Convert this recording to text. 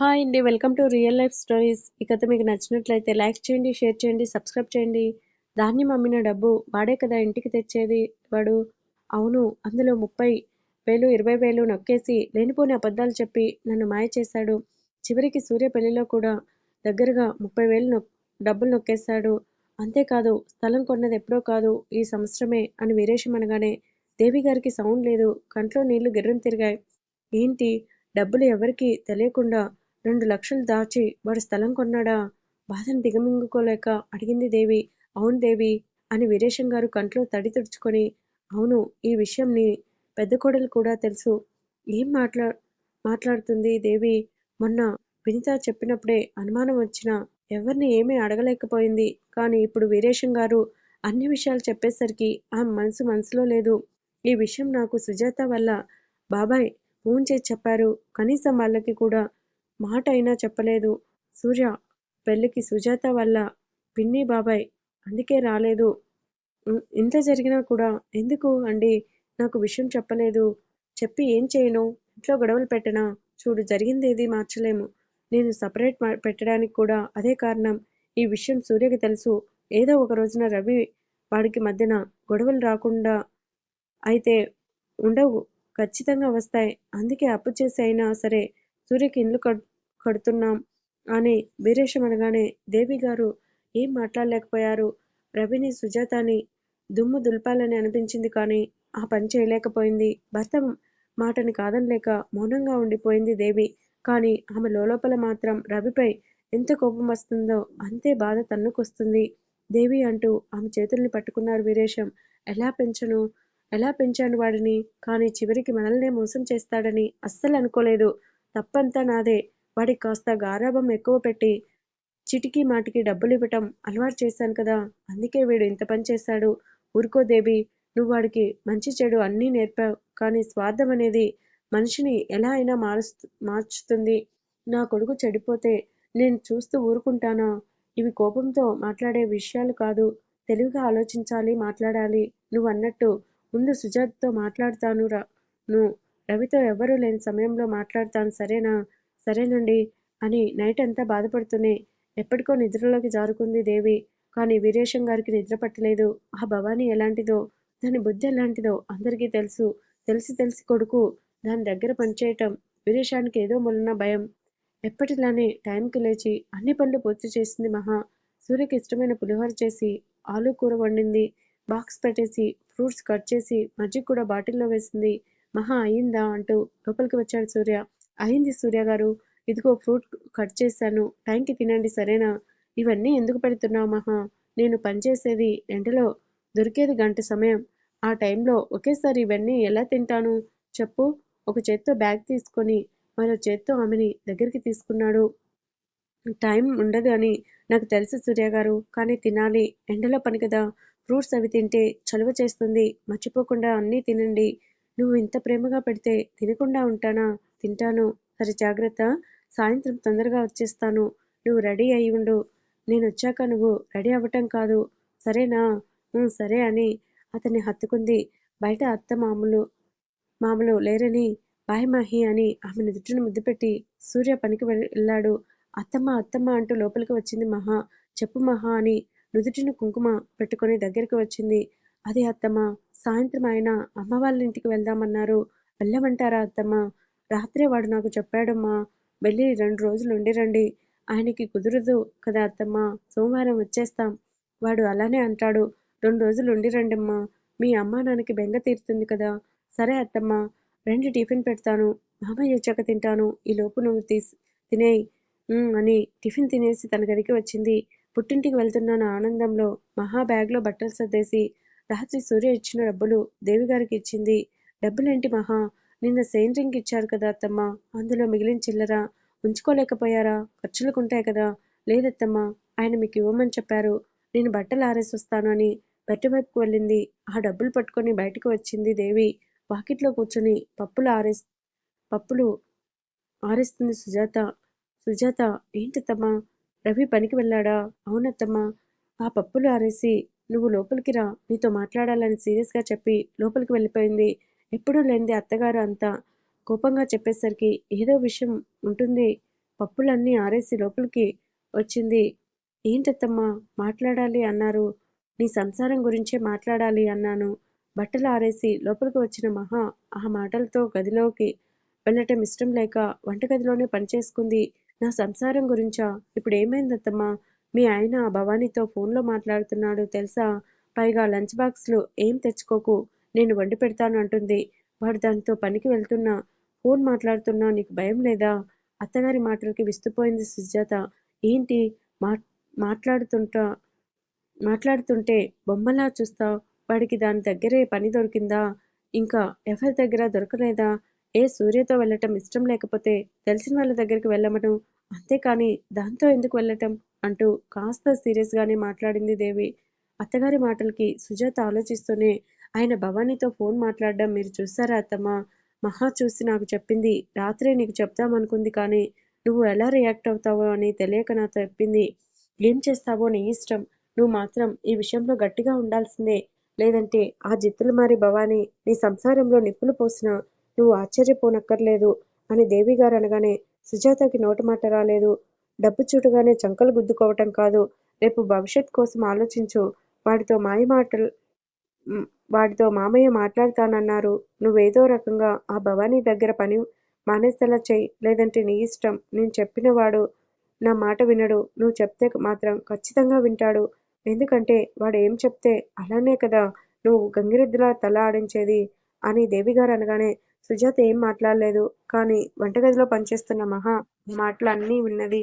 Hi అండి welcome to real life stories. ఈ కథ మీకు నచ్చినట్లయితే లైక్ చేయండి షేర్ చేయండి సబ్స్క్రైబ్ చేయండి. ధాన్యం అమ్మిన డబ్బు వాడే కదా ఇంటికి తెచ్చేది. వాడు అవును అందులో ముప్పై వేలు ఇరవై వేలు నొక్కేసి లేనిపోని అబద్ధాలు చెప్పి నన్ను మాయ చేశాడు. చివరికి సూర్య పెళ్ళిలో కూడా దగ్గరగా ముప్పై వేలు నొక్ డబ్బులు నొక్కేశాడు. అంతేకాదు స్థలం కొన్నది ఎప్పుడో కాదు ఈ సంవత్సరమే అని వీరేశం అనగానే దేవి గారికి సౌండ్ లేదు కంట్లో నీళ్ళు గిర్రం తిరిగాయి. ఏంటి? డబ్బులు ఎవరికి తెలియకుండా రెండు లక్షలు దాచి వాడు స్థలం కొన్నాడా? బాధను దిగమింగుకోలేక అడిగింది దేవి. అవును దేవి అని వీరేశం గారు కంట్లో తడి తుడుచుకొని అవును ఈ విషయంని పెద్ద కోడలు కూడా తెలుసు. ఏం మాట్లా మాట్లాడుతుంది దేవి? మొన్న వినిత చెప్పినప్పుడే అనుమానం వచ్చినా ఎవరిని ఏమీ అడగలేకపోయింది. కానీ ఇప్పుడు వీరేశం గారు అన్ని విషయాలు చెప్పేసరికి ఆ మనసు మనసులో లేదు. ఈ విషయం నాకు సుజాత వల్ల బాబాయ్ ఫోన్ చేసి చెప్పారు. కనీసం వాళ్ళకి కూడా మాట అయినా చెప్పలేదు. సూర్య పెళ్ళికి సుజాత వల్ల పిన్ని బాబాయ్ అందుకే రాలేదు. ఇంత జరిగినా కూడా ఎందుకు అండి? నాకు విషయం చెప్పలేదు. చెప్పి ఏం చేయను? ఇంట్లో గొడవలు పెట్టనా? చూడు జరిగింది ఏది మార్చలేము. నేను సపరేట్ పెట్టడానికి కూడా అదే కారణం. ఈ విషయం సూర్యకి తెలుసు. ఏదో ఒక రోజున రవి వాడికి మధ్యన గొడవలు రాకుండా అయితే ఉండవు. ఖచ్చితంగా వస్తాయి. అందుకే అప్పు చేసి అయినా సరే సూర్యకి ఇల్లు కట్ కడుతున్నాం. అని వీరేశం అనగానే దేవి గారు ఏం మాట్లాడలేకపోయారు? రవిని సుజాతని దుమ్ము దులపాలని అనిపించింది కానీ ఆ పని చేయలేకపోయింది. భర్త మాటని కాదనలేక మౌనంగా ఉండిపోయింది దేవి. కానీ ఆమె లోపల మాత్రం రవిపై ఎంత కోపం వస్తుందో అంతే బాధ తన్నుకొస్తుంది. దేవి అంటూ ఆమె చేతుల్ని పట్టుకున్నారు వీరేశం. ఎలా పెంచను? ఎలా పెంచాను వాడిని? కానీ చివరికి మనల్నే మోసం చేస్తాడని అస్సలు అనుకోలేదు. తప్పంతా నాదే. వాడికి కాస్త గారాభం ఎక్కువ పెట్టి చిటికి మాటికి డబ్బులు ఇవ్వటం అలవాటు చేశాను కదా అందుకే వీడు ఇంత పని చేశాడు. ఊరుకో దేవి నువ్వు వాడికి మంచి చెడు అన్నీ నేర్పావు కానీ స్వార్థం అనేది మనిషిని ఎలా అయినా మారుస్తు మార్చుతుంది. నా కొడుకు చెడిపోతే నేను చూస్తూ ఊరుకుంటానా? ఇవి కోపంతో మాట్లాడే విషయాలు కాదు. తెలివిగా ఆలోచించాలి మాట్లాడాలి. నువ్వు అన్నట్టు ముందు సుజాత్తో మాట్లాడతాను రా. నువ్వు రవితో ఎవరూ లేని సమయంలో మాట్లాడతాను సరేనా? సరేనండి అని నైట్ అంతా బాధపడుతూనే ఎప్పటికో నిద్రలోకి జారుకుంది దేవి. కానీ వీరేశం గారికి నిద్ర పట్టలేదు. ఆ భవానీ ఎలాంటిదో దాని బుద్ధి ఎలాంటిదో అందరికీ తెలుసు. తెలిసి తెలిసి కొడుకు దాని దగ్గర పనిచేయటం వీరేశానికి ఏదో మొలన భయం. ఎప్పటిలానే టైంకి లేచి అన్ని పనులు పూర్తి చేసింది మహా. సూర్యకి ఇష్టమైన పులిహోర చేసి ఆలు కూర వండింది. బాక్స్ పెట్టేసి ఫ్రూట్స్ కట్ చేసి మజ్జిగ కూడా బాటిల్లో వేసింది. మహా అయిందా అంటూ లోపలికి వచ్చాడు సూర్య. అయింది సూర్య గారు. ఇదిగో ఫ్రూట్ కట్ చేశాను. టైంకి తినండి సరేనా? ఇవన్నీ ఎందుకు పెడుతున్నావు మహా? నేను పనిచేసేది ఎండలో దొరికేది గంట సమయం. ఆ టైంలో ఒకేసారి ఇవన్నీ ఎలా తింటాను? చెప్పు. ఒక చేత్తో బ్యాగ్ తీసుకొని మరో చేత్తో ఆమెని దగ్గరికి తీసుకున్నాడు. టైం ఉండదు అని నాకు తెలుసు సూర్య గారు. కానీ తినాలి. ఎండలో పని కదా. ఫ్రూట్స్ అవి తింటే చలువ చేస్తుంది. మర్చిపోకుండా అన్నీ తినండి. నువ్వు ఇంత ప్రేమగా పెడితే తినకుండా ఉంటానా? తింటాను. సరే జాగ్రత్త. సాయంత్రం తొందరగా వచ్చేస్తాను. నువ్వు రెడీ అయి ఉండు. నేను వచ్చాక నువ్వు రెడీ అవ్వటం కాదు. సరేనా? సరే అని అతన్ని హత్తుకుంది. బయట అత్త మామలు మామూలు లేరని బాయ్ మహి అని ఆమె నుదుటిని ముద్దు పెట్టి సూర్య పనికి వెళ్ళాడు. అత్తమ్మ అత్తమ్మ అంటూ లోపలికి వచ్చింది మహా. చెప్పు మహా అని నుదుటిని కుంకుమ పెట్టుకొని దగ్గరికి వచ్చింది. అదే అత్తమ్మ సాయంత్రం ఆయన అమ్మ వాళ్ళ ఇంటికి వెళ్దామన్నారు. వెళ్ళమంటారా అత్తమ్మ? రాత్రే వాడు నాకు చెప్పాడమ్మా వెళ్ళి రెండు రోజులు ఉండి రండి. ఆయనకి కుదరదు కదా అత్తమ్మ సోమవారం వచ్చేస్తాం. వాడు అలానే అంటాడు రెండు రోజులు ఉండిరండమ్మా మీ అమ్మ నాన్నకి బెంగ తీరుతుంది కదా. సరే అత్తమ్మ రెండు టిఫిన్ పెడతాను. మామయ్య వచ్చాక తింటాను. ఈ లోపు నువ్వు తీసి తినేయి. అని టిఫిన్ తినేసి తన గదికి వచ్చింది. పుట్టింటికి వెళ్తున్నాను ఆనందంలో. మహా బ్యాగ్లో బట్టలు సర్దేసి రాత్రి సూర్య ఇచ్చిన డబ్బులు దేవి గారికి ఇచ్చింది. డబ్బులేంటి మహా? నిన్న సెయిన్ రింగ్ ఇచ్చారు కదా అత్తమ్మ. అందులో మిగిలిన చిల్లర ఉంచుకోలేకపోయారా? ఖర్చులకుంటాయి కదా. లేదత్తమ్మా ఆయన మీకు ఇవ్వమని చెప్పారు. నేను బట్టలు ఆరేసి వస్తాను అని బెట్ట వైపుకు వెళ్ళింది. ఆ డబ్బులు పట్టుకొని బయటకు వచ్చింది దేవి. వాకిట్లో కూర్చొని పప్పులు ఆరేస్ పప్పులు ఆరేస్తుంది సుజాత. సుజాత ఏంటత్తమ్మా? రవి పనికి వెళ్ళాడా? అవునత్తమ్మా. ఆ పప్పులు ఆరేసి నువ్వు లోపలికి రా. నీతో మాట్లాడాలని సీరియస్గా చెప్పి లోపలికి వెళ్ళిపోయింది. ఎప్పుడూ లేనిది అత్తగారు అంతా కోపంగా చెప్పేసరికి ఏదో విషయం ఉంటుంది పప్పులన్నీ ఆరేసి లోపలికి వచ్చింది. ఏంటత్తమ్మా మాట్లాడాలి అన్నారు. నీ సంసారం గురించే మాట్లాడాలి అన్నాను. బట్టలు ఆరేసి లోపలికి వచ్చిన మహా ఆ మాటలతో గదిలోకి వెళ్ళటం ఇష్టం లేక వంటగదిలోనే పనిచేసుకుంది. నా సంసారం గురించా? ఇప్పుడు ఏమైందత్తమ్మా మీ ఆయన భవానీతో ఫోన్లో మాట్లాడుతున్నాడు తెలుసా? పైగా లంచ్ బాక్స్లు ఏం తెచ్చుకోకు నేను వండి పెడతాను అంటుంది. వాడు దానితో పనికి వెళ్తున్నా ఫోన్ మాట్లాడుతున్నా నీకు భయం లేదా? అత్తగారి మాటలకి విస్తుపోయింది సుజాత. ఏంటి మా మాట్లాడుతుంటా మాట్లాడుతుంటే బొమ్మలా చూస్తా వాడికి దాని దగ్గరే పని దొరికిందా? ఇంకా ఎవరి దగ్గర దొరకలేదా? ఏ సూర్యతో వెళ్ళటం ఇష్టం లేకపోతే తెలిసిన వాళ్ళ దగ్గరికి వెళ్ళమను. అంతేకాని దాంతో ఎందుకు వెళ్ళటం? అంటూ కాస్త సీరియస్గానే మాట్లాడింది దేవి. అత్తగారి మాటలకి సుజాత ఆలోచిస్తూనే ఆయన భవానీతో ఫోన్ మాట్లాడడం మీరు చూసారా అత్తమ్మా? మహా చూసి నాకు చెప్పింది. రాత్రే నీకు చెప్దామనుకుంది కానీ నువ్వు ఎలా రియాక్ట్ అవుతావో అని తెలియక నాతో చెప్పింది. ఏం చేస్తావో నీ ఇష్టం. నువ్వు మాత్రం ఈ విషయంలో గట్టిగా ఉండాల్సిందే. లేదంటే ఆ జిత్తులు మారి భవాని నీ సంసారంలో నిప్పులు పోసినా నువ్వు ఆశ్చర్యపోనక్కర్లేదు అని దేవిగారు అనగానే సుజాతకి నోటమాట రాలేదు. డబ్బు చూడగానే చంకలు గుద్దుకోవటం కాదు. రేపు భవిష్యత్ కోసం ఆలోచించు. వాడితో మాయమాటలు వాడితో మామయ్య మాట్లాడతానన్నారు. నువ్వేదో రకంగా ఆ భవానీ దగ్గర పని మానేసేలా చెయ్యి లేదంటే నీ ఇష్టం. నేను చెప్పినవాడు నా మాట వినడు. నువ్వు చెప్తే మాత్రం ఖచ్చితంగా వింటాడు. ఎందుకంటే వాడు ఏం చెప్తే అలానే కదా నువ్వు గంగిరెద్దులా తల ఆడించేది అని దేవిగారు అనగానే సుజాత ఏం మాట్లాడలేదు. కానీ వంటగదిలో పనిచేస్తున్న మహా మాటలన్నీ మాటలు అన్నీ విన్నది.